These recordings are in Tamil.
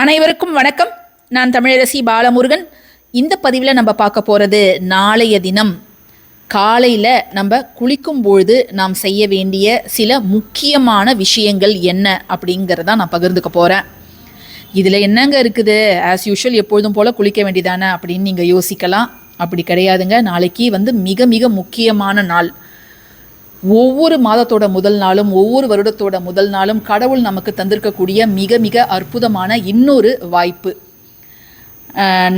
அனைவருக்கும் வணக்கம். நான் தமிழரசி பாலமுருகன். இந்த பதிவில் நம்ம பார்க்க போகிறது நாளைய தினம். காலையில் நம்ம குளிக்கும் பொழுது நாம் செய்ய வேண்டிய சில முக்கியமான விஷயங்கள் என்ன அப்படிங்கிறத நான் பகிர்ந்துக்க போகிறேன் இதில் என்னங்க இருக்குது? ஆஸ் யூஷுவல் எப்பொழுதும் போல் குளிக்க வேண்டியதானே அப்படின்னு நீங்கள் யோசிக்கலாம். அப்படி கிடையாதுங்க. நாளைக்கு வந்து மிக மிக முக்கியமான நாள். ஒவ்வொரு மாதத்தோட முதல் நாளும் ஒவ்வொரு வருடத்தோட முதல் நாளும் கடவுள் நமக்கு தந்திருக்கக்கூடிய மிக மிக அற்புதமான இன்னொரு வாய்ப்பு.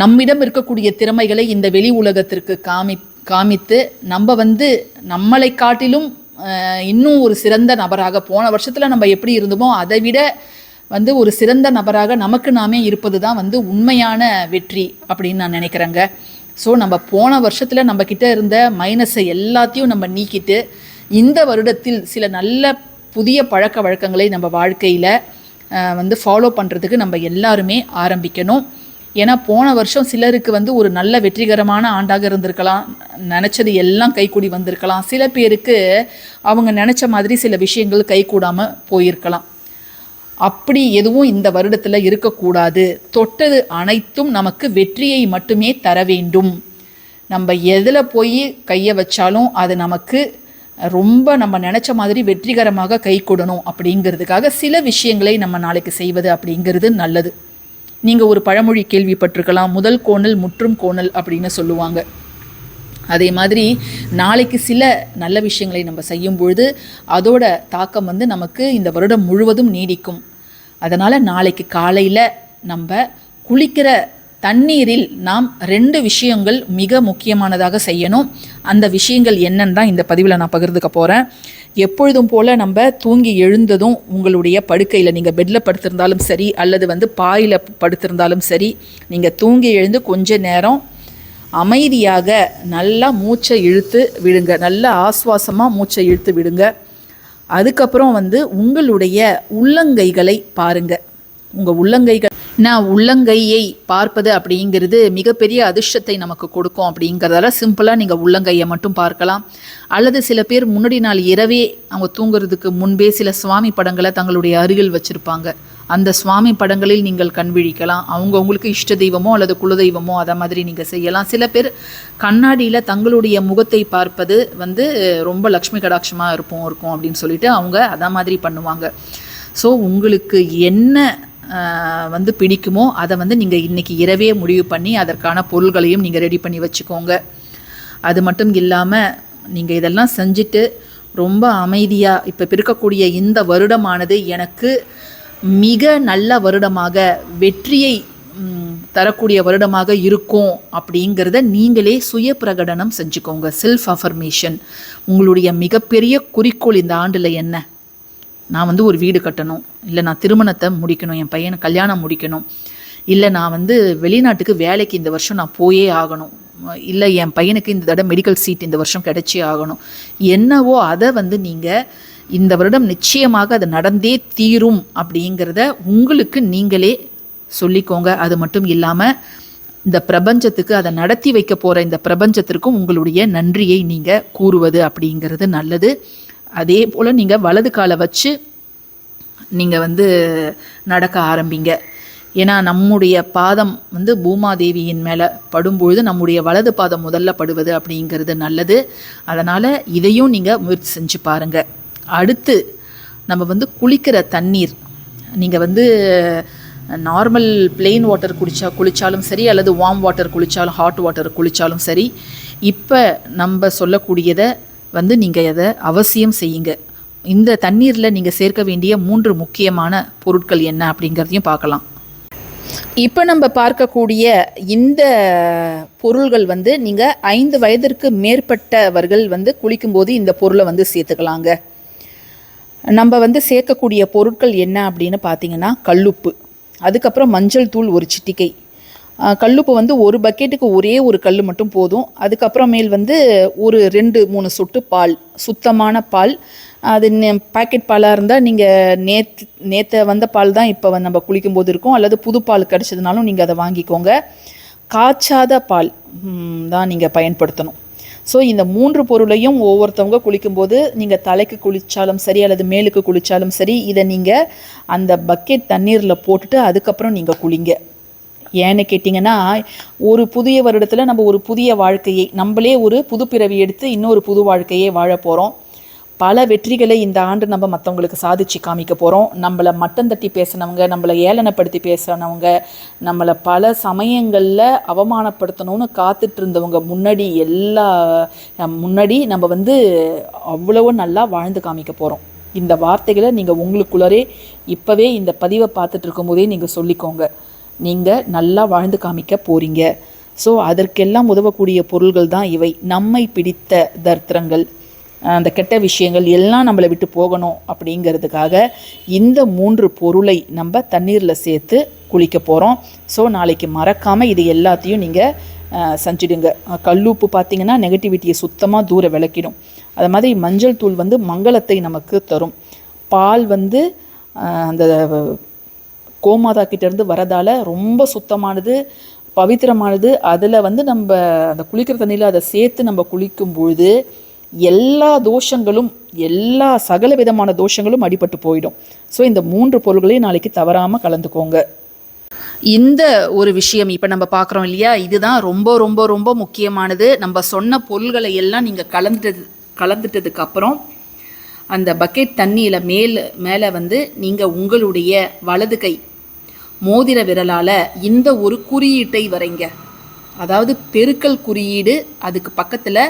நம்மிடம் இருக்கக்கூடிய திறமைகளை இந்த வெளி உலகத்திற்கு காமி காமித்து நம்ம வந்து நம்மளை காட்டிலும் இன்னும் ஒரு சிறந்த நபராக போன வருஷத்தில் நம்ம எப்படி இருந்தோமோ அதை விட வந்து ஒரு சிறந்த நபராக நமக்கு நாமே இருப்பது தான் வந்து உண்மையான வெற்றி அப்படின்னு நான் நினைக்கிறேங்க. ஸோ நம்ம போன வருஷத்தில் நம்ம இருந்த மைனஸை எல்லாத்தையும் நம்ம நீக்கிட்டு இந்த வருடத்தில் சில நல்ல புதிய பழக்க வழக்கங்களை நம்ம வாழ்க்கையில் வந்து ஃபாலோ பண்ணுறதுக்கு நம்ம எல்லாருமே ஆரம்பிக்கணும். ஏன்னா போன வருஷம் சிலருக்கு வந்து ஒரு நல்ல வெற்றிகரமான ஆண்டாக இருந்திருக்கலாம். நினச்சது எல்லாம் கைக்கூடி வந்திருக்கலாம். சில பேருக்கு அவங்க நினச்ச மாதிரி சில விஷயங்கள் கைகூடாமல் போயிருக்கலாம். அப்படி எதுவும் இந்த வருடத்தில் இருக்கக்கூடாது. தொட்டது அனைத்தும் நமக்கு வெற்றியை மட்டுமே தர வேண்டும். நம்ம எதில் போய் கையை வச்சாலும் அது நமக்கு ரொம்ப நம்ம நினச்ச மாதிரி வெற்றிகரமாக கை கொடணும் அப்படிங்கிறதுக்காக சில விஷயங்களை நம்ம நாளைக்கு செய்வது அப்படிங்கிறது நல்லது. நீங்கள் ஒரு பழமொழி கேள்விப்பட்டிருக்கலாம் முதல் கோணல் முற்றும் கோணல் அப்படின்னு சொல்லுவாங்க. அதே மாதிரி நாளைக்கு சில நல்ல விஷயங்களை நம்ம செய்யும் பொழுது அதோட தாக்கம் வந்து நமக்கு இந்த வருடம் முழுவதும் நீடிக்கும். அதனால் நாளைக்கு காலையில் நம்ம குளிக்கிற தண்ணீரில் நாம் ரெண்டு விஷயங்கள் மிக முக்கியமானதாக செய்யணும். அந்த விஷயங்கள் என்னன்னு தான் இந்த பதிவில் நான் பகிர்ந்துக்க போகிறேன் எப்பொழுதும் போல் நம்ம தூங்கி எழுந்ததும் உங்களுடைய படுக்கையில் நீங்கள் பெட்டில் படுத்திருந்தாலும் சரி அல்லது வந்து பாயில் படுத்திருந்தாலும் சரி நீங்கள் தூங்கி எழுந்து கொஞ்ச நேரம் அமைதியாக நல்லா மூச்சை இழுத்து விடுங்க. நல்ல ஆஸ்வாசமாக மூச்சை இழுத்து விடுங்க. அதுக்கப்புறம் வந்து உங்களுடைய உள்ளங்கைகளை பாருங்கள் உங்கள் உள்ளங்கைகள் நான் உள்ளங்கையை பார்ப்பது அப்படிங்கிறது மிகப்பெரிய அதிர்ஷ்டத்தை நமக்கு கொடுக்கும் அப்படிங்கிறதால சிம்பிளாக நீங்கள் உள்ளங்கையை மட்டும் பார்க்கலாம். அல்லது சில பேர் முன்னாடி நாள் இரவே அவங்க தூங்குறதுக்கு முன்பே சில சுவாமி படங்களை தங்களுடைய அருகில் வச்சுருப்பாங்க. அந்த சுவாமி படங்களில் நீங்கள் கண் விழிக்கலாம். அவங்க உங்களுக்கு இஷ்ட தெய்வமோ அல்லது குலதெய்வமோ அதை மாதிரி நீங்கள் செய்யலாம். சில பேர் கண்ணாடியில் தங்களுடைய முகத்தை பார்ப்பது வந்து ரொம்ப லக்ஷ்மி கடாட்சமாக இருப்போம் இருக்கும் அப்படின்னு சொல்லிட்டு அவங்க அதை மாதிரி பண்ணுவாங்க. ஸோ உங்களுக்கு என்ன வந்து பிடிக்குமோ அதை வந்து நீங்கள் இன்றைக்கி இரவே முடிவு பண்ணி அதற்கான பொருள்களையும் நீங்கள் ரெடி பண்ணி வச்சுக்கோங்க. அது மட்டும் இல்லாமல் நீங்கள் இதெல்லாம் செஞ்சுட்டு ரொம்ப அமைதியாக இப்போ இருக்கக்கூடிய இந்த வருடமானது எனக்கு மிக நல்ல வருடமாக வெற்றியை தரக்கூடிய வருடமாக இருக்கும் அப்படிங்கிறத நீங்களே சுய பிரகடனம் செஞ்சுக்கோங்க. செல்ஃப் அஃபர்மேஷன் உங்களுடைய மிகப்பெரிய குறிக்கோள் இந்த ஆண்டில் என்ன? நான் வந்து ஒரு வீடு கட்டணும் இல்லை நான் திருமணத்தை முடிக்கணும் என் பையனை கல்யாணம் முடிக்கணும் இல்லை நான் வந்து வெளிநாட்டுக்கு வேலைக்கு இந்த வருஷம் நான் போயே ஆகணும் இல்லை என் பையனுக்கு இந்த தடவை மெடிக்கல் சீட் இந்த வருஷம் கிடைச்சே ஆகணும். என்னவோ அதை வந்து நீங்கள் இந்த வருடம் நிச்சயமாக அது நடந்தே தீரும் அப்படிங்கிறத உங்களுக்கு நீங்களே சொல்லிக்கோங்க. அது மட்டும் இல்லாமல் இந்த பிரபஞ்சத்துக்கு அதை நடத்தி வைக்க போகிற இந்த பிரபஞ்சத்திற்கும் உங்களுடைய நன்றியை நீங்கள் கூறுவது அப்படிங்கிறது நல்லது. அதே போல் நீங்கள் வலது காலை வச்சு நீங்கள் வந்து நடக்க ஆரம்பிங்க. ஏன்னா நம்முடைய பாதம் வந்து பூமாதேவியின் மேலே படும்பொழுது நம்முடைய வலது பாதம் முதல்ல படுவது அப்படிங்கிறது நல்லது. அதனால் இதையும் நீங்கள் முயற்சி செஞ்சு பாருங்கள் அடுத்து நம்ம வந்து குளிக்கிற தண்ணீர். நீங்கள் வந்து நார்மல் பிளெயின் வாட்டர் குடிச்சா குளித்தாலும் சரி அல்லது வார்ம் வாட்டர் குளித்தாலும் ஹாட் வாட்டர் குளித்தாலும் சரி இப்போ நம்ம சொல்லக்கூடியதை வந்து நீங்கள் அதை அவசியம் செய்யுங்க. இந்த தண்ணீரில் நீங்கள் சேர்க்க வேண்டிய மூன்று முக்கியமான பொருட்கள் என்ன அப்படிங்கிறதையும் பார்க்கலாம். இப்போ நம்ம பார்க்கக்கூடிய இந்த பொருள்கள் வந்து நீங்கள் ஐந்து வயதிற்கு மேற்பட்டவர்கள் வந்து குளிக்கும்போது இந்த பொருளை வந்து சேர்த்துக்கலாங்க. நம்ம வந்து சேர்க்கக்கூடிய பொருட்கள் என்ன அப்படின்னு பார்த்தீங்கன்னா கல்லுப்பு அதுக்கப்புறம் மஞ்சள் தூள் ஒரு சிட்டிக்கை கல்லுப்பு வந்து ஒரு பக்கெட்டுக்கு ஒரே ஒரு கல் மட்டும் போதும். அதுக்கப்புறமேல் வந்து ஒரு ரெண்டு மூணு சொட்டு பால் சுத்தமான பால். அது பாக்கெட் பாலாக இருந்தால் நீங்கள் நேற்று நேற்று வந்த பால் தான் இப்போ வந்து நம்ம குளிக்கும்போது இருக்கும். அல்லது புது பால் கிடச்சதுனாலும் நீங்கள் அதை வாங்கிக்கோங்க. காய்ச்சாத பால் தான் நீங்கள் பயன்படுத்தணும். ஸோ இந்த மூன்று பொருளையும் ஒவ்வொருத்தவங்க குளிக்கும்போது நீங்கள் தலைக்கு குளித்தாலும் சரி அல்லது மேலுக்கு குளித்தாலும் சரி இதை நீங்கள் அந்த பக்கெட் தண்ணீரில் போட்டுட்டு அதுக்கப்புறம் நீங்கள் குளிங்க. ஏன்னு கேட்டிங்கன்னா ஒரு புதிய வருடத்தில் நம்ம ஒரு புதிய வாழ்க்கையை நம்மளே ஒரு புது பிறவி எடுத்து இன்னொரு புது வாழ்க்கையை வாழ போகிறோம் பல வெற்றிகளை இந்த ஆண்டு நம்ம மற்றவங்களுக்கு சாதிச்சு காமிக்க போகிறோம் நம்மளை மட்டம் தட்டி பேசினவங்க நம்மளை ஏளனப்படுத்தி பேசினவங்க நம்மளை பல சமயங்களில் அவமானப்படுத்தணும்னு காத்துட்டு இருந்தவங்க முன்னாடி எல்லா முன்னாடி நம்ம வந்து அவ்வளவோ நல்லா வாழ்ந்து காமிக்க போகிறோம் இந்த வார்த்தைகளை நீங்கள் உங்களுக்குள்ளரே இப்போவே இந்த பதிவை பார்த்துட்டு இருக்கும்போதே நீங்கள் சொல்லிக்கோங்க. நீங்கள் நல்லா வாழ்ந்து காமிக்க போகிறீங்க ஸோ அதற்கெல்லாம் உதவக்கூடிய பொருள்கள் தான் இவை. நம்மை பிடித்த தர்த்திரங்கள் அந்த கெட்ட விஷயங்கள் எல்லாம் நம்மளை விட்டு போகணும் அப்படிங்கிறதுக்காக இந்த மூன்று பொருளை நம்ம தண்ணீரில் சேர்த்து குளிக்க போகிறோம் ஸோ நாளைக்கு மறக்காமல் இது எல்லாத்தையும் நீங்கள் செஞ்சிடுங்க. கல்லுப்பு பார்த்தீங்கன்னா நெகட்டிவிட்டியை சுத்தமாக தூர விளக்கிடும். அது மாதிரி மஞ்சள் தூள் வந்து மங்களத்தை நமக்கு தரும். பால் வந்து அந்த கோமாதா கிட்டேருந்து வரதால் ரொம்ப சுத்தமானது பவித்திரமானது. அதில் வந்து நம்ம அந்த குளிக்கிற தண்ணியில் அதை சேர்த்து நம்ம குளிக்கும் பொழுது எல்லா தோஷங்களும் எல்லா சகல விதமான தோஷங்களும் அடிபட்டு போயிடும். ஸோ இந்த மூன்று பொருள்களையும் நாளைக்கு தவறாமல் கலந்துக்கோங்க. இந்த ஒரு விஷயம் இப்போ நம்ம பார்க்குறோம் இல்லையா? இதுதான் ரொம்ப ரொம்ப ரொம்ப முக்கியமானது. நம்ம சொன்ன பொருள்களை எல்லாம் நீங்கள் கலந்துட்டது கலந்துட்டதுக்கப்புறம் அந்த பக்கெட் தண்ணியில் மேல் மேலே வந்து நீங்கள் உங்களுடைய வலது கை மோதிர விரலால் இந்த ஒரு குறியீட்டை வரைங்க. அதாவது பெருக்கல் குறியீடு அதுக்கு பக்கத்தில்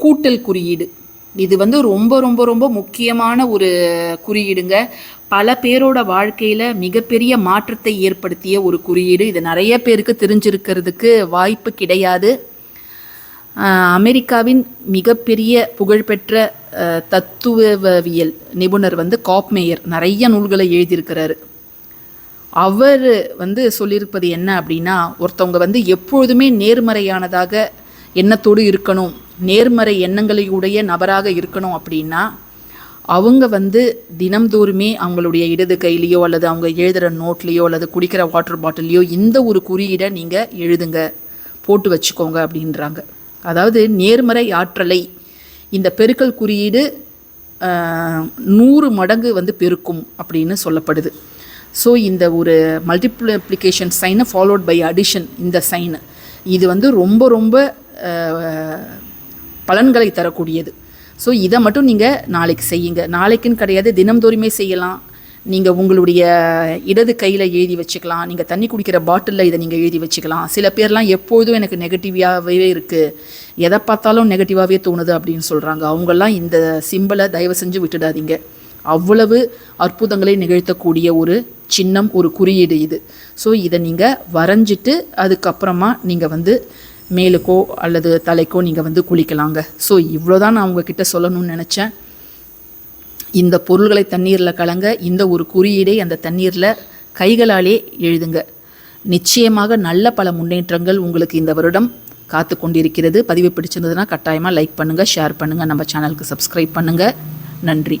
கூட்டல் குறியீடு. இது வந்து ரொம்ப ரொம்ப ரொம்ப முக்கியமான ஒரு குறியீடுங்க. பல பேரோட வாழ்க்கையில் மிகப்பெரிய மாற்றத்தை ஏற்படுத்திய ஒரு குறியீடு. இது நிறைய பேருக்கு தெரிஞ்சிருக்கிறதுக்கு வாய்ப்பு கிடையாது. அமெரிக்காவின் மிகப்பெரிய புகழ்பெற்ற தத்துவவியல் நிபுணர் வந்து காப்மேயர் நிறைய நூல்களை எழுதியிருக்கிறாரு. அவர் வந்து சொல்லியிருப்பது என்ன அப்படின்னா ஒருத்தவங்க வந்து எப்பொழுதுமே நேர்மறையானதாக எண்ணத்தோடு இருக்கணும் நேர்மறை எண்ணங்களையுடைய நபராக இருக்கணும் அப்படின்னா அவங்க வந்து தினம்தோறுமே அவங்களுடைய இடது கையிலையோ அல்லது அவங்க எழுதுகிற நோட்லேயோ அல்லது குடிக்கிற வாட்டர் பாட்டிலையோ இந்த ஒரு குறியீடை நீங்கள் எழுதுங்க போட்டு வச்சுக்கோங்க அப்படின்றாங்க. அதாவது நேர்மறை ஆற்றலை இந்த பெருக்கல் குறியீடு நூறு மடங்கு வந்து பெருக்கும் அப்படின்னு சொல்லப்படுது. ஸோ இந்த ஒரு மல்டிப்ளிகேஷன் சைனை ஃபாலோட் பை அடிஷன் இந்த சைனு இது வந்து ரொம்ப ரொம்ப பலன்களை தரக்கூடியது. ஸோ இதை மட்டும் நீங்கள் நாளைக்கு செய்யுங்க. நாளைக்குன்னு கிடையாது தினம்தோறுமே செய்யலாம். நீங்கள் உங்களுடைய இடது கையில் எழுதி வச்சுக்கலாம். நீங்கள் தண்ணி குடிக்கிற பாட்டிலில் இதை நீங்கள் எழுதி வச்சுக்கலாம். சில பேர்லாம் எப்பொழுதும் எனக்கு நெகட்டிவாகவே இருக்குது எதை பார்த்தாலும் நெகட்டிவாகவே தோணுது அப்படின்னு சொல்கிறாங்க அவங்கெல்லாம் இந்த சிம்பிளை தயவு செஞ்சு விட்டுடாதீங்க. அவ்வளவு அற்புதங்களை நிகழ்த்தக்கூடிய ஒரு சின்னம் ஒரு குறியீடு இது. ஸோ இதை நீங்கள் வரைஞ்சிட்டு அதுக்கப்புறமா நீங்கள் வந்து மேலுக்கோ அல்லது தலைக்கோ நீங்கள் வந்து குளிக்கலாங்க. ஸோ இவ்வளோ தான் நான் உங்ககிட்ட சொல்லணும்னு நினச்சேன். இந்த பொருள்களை தண்ணீரில் கலங்க இந்த ஒரு குறியீடை அந்த தண்ணீரில் கைகளாலே எழுதுங்க. நிச்சயமாக நல்ல பல முன்னேற்றங்கள் உங்களுக்கு இந்த வருடம் காத்து கொண்டிருக்கிறது. பதிவு பிடிச்சிருந்ததுன்னா கட்டாயமாக லைக் பண்ணுங்கள் ஷேர் பண்ணுங்கள் நம்ம சேனலுக்கு சப்ஸ்கிரைப் பண்ணுங்கள் நன்றி.